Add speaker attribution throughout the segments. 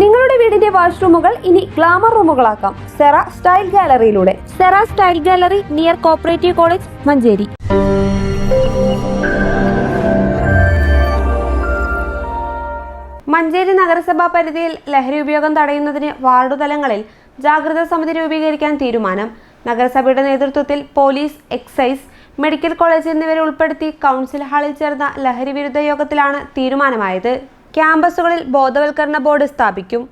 Speaker 1: നിങ്ങളുടെ വീടിന്റെ വാഷ്റൂമുകൾ ഇനി ഗ്ലാമർ റൂമുകളാക്കാം. Cera style ഗാലറിയിലൂടെ. Cera style gallery near cooperative college Manjeri. Manjeri നഗരസഭാ പരിധിയിൽ ലഹരി ഉപയോഗം തടയുന്നതിന് വാർഡു തലങ്ങളിൽ ജാഗ്രതാ സമിതി രൂപീകരിക്കാൻ തീരുമാനം. നഗരസഭയുടെ നേതൃത്വത്തിൽ പോലീസ് എക്സൈസ് മെഡിക്കൽ കോളേജ് എന്നിവരെ ഉൾപ്പെടുത്തി കൗൺസിൽ ഹാളിൽ ചേർന്ന ലഹരി വിരുദ്ധ യോഗത്തിലാണ് തീരുമാനമായത്. ക്യാമ്പസുകളിൽ ബോധവൽക്കരണ ബോർഡ് സ്ഥാപിക്കും.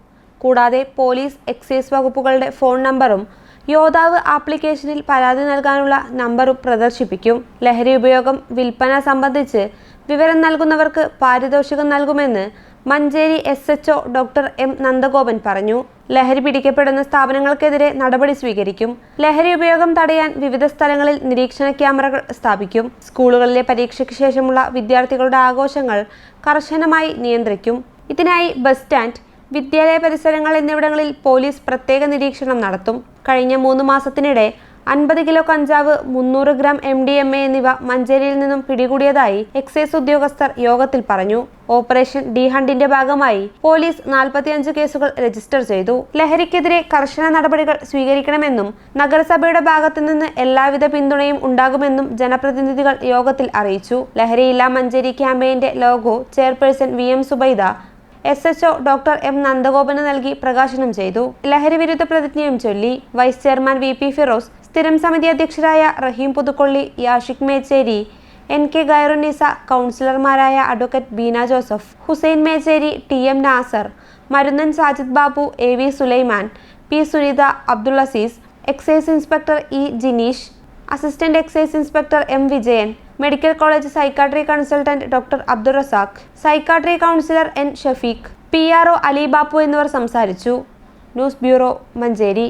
Speaker 1: കൂടാതെ പോലീസ് എക്സൈസ് വകുപ്പുകളുടെ ഫോൺ നമ്പറും യോദ്ധാവ് ആപ്ലിക്കേഷനിൽ പരാതി നൽകാനുള്ള നമ്പറും പ്രദർശിപ്പിക്കും. ലഹരി ഉപയോഗം വിൽപ്പന സംബന്ധിച്ച് വിവരം നൽകുന്നവർക്ക് പാരിതോഷികം നൽകുമെന്ന് Manjeri S H doctor M Nandagopan പറഞ്ഞു. ലഹരി പിടിക്കപ്പെടുന്ന സ്ഥാപനങ്ങൾക്കെതിരെ നടപടി സ്വീകരിക്കും. ലഹരി ഉപയോഗം തടയാൻ വിവിധ സ്ഥലങ്ങളിൽ നിരീക്ഷണ ക്യാമറകൾ സ്ഥാപിക്കും. സ്കൂളുകളിലെ പരീക്ഷയ്ക്ക് ശേഷമുള്ള വിദ്യാർത്ഥികളുടെ ആഘോഷങ്ങൾ കർശനമായി നിയന്ത്രിക്കും. ഇതിനായി ബസ് സ്റ്റാൻഡ് വിദ്യാലയ പരിസരങ്ങൾ എന്നിവിടങ്ങളിൽ പോലീസ് പ്രത്യേക നിരീക്ഷണം നടത്തും. കഴിഞ്ഞ മൂന്ന് മാസത്തിനിടെ അൻപത് കിലോ കഞ്ചാവ് മുന്നൂറ് gram M D M A എന്നിവ മഞ്ചേരിയിൽ നിന്നും പിടികൂടിയതായി എക്സൈസ് ഉദ്യോഗസ്ഥർ യോഗത്തിൽ പറഞ്ഞു. ഓപ്പറേഷൻ ഡി ഹണ്ടിന്റെ ഭാഗമായി പോലീസ് നാൽപ്പത്തിയഞ്ച് കേസുകൾ രജിസ്റ്റർ ചെയ്തു. ലഹരിക്കെതിരെ കർശന നടപടികൾ സ്വീകരിക്കണമെന്നും നഗരസഭയുടെ ഭാഗത്തു നിന്ന് എല്ലാവിധ പിന്തുണയും ഉണ്ടാകുമെന്നും ജനപ്രതിനിധികൾ യോഗത്തിൽ അറിയിച്ചു. ലഹരിയില്ല മഞ്ചേരി ക്യാമ്പയിന്റെ logo chairperson V M Zubaida S H doctor M നന്ദഗോപന് നൽകി പ്രകാശനം ചെയ്തു. ലഹരി വിരുദ്ധ പ്രതിജ്ഞയും ചൊല്ലി. Vice chairman V P Firoz സ്ഥിരം സമിതി അധ്യക്ഷരായ റഹീം പുതുക്കൊള്ളി യാഷിക് മേച്ചേരി എൻ കെ ഗൈറുന്നീസ കൗൺസിലർമാരായ advocate Beena Joseph Hussain Mecheri T M Nasar Marunnan Sajid Babu A V Sulaiman P Sunitha Abdul Azeez excise inspector E Jineesh assistant excise inspector M Vijayan medical college psychiatry consultant doctor Abdul Razak psychiatry counsellor N Shafeeq P R O Ali Bappu എന്നിവർ സംസാരിച്ചു. News bureau Manjeri.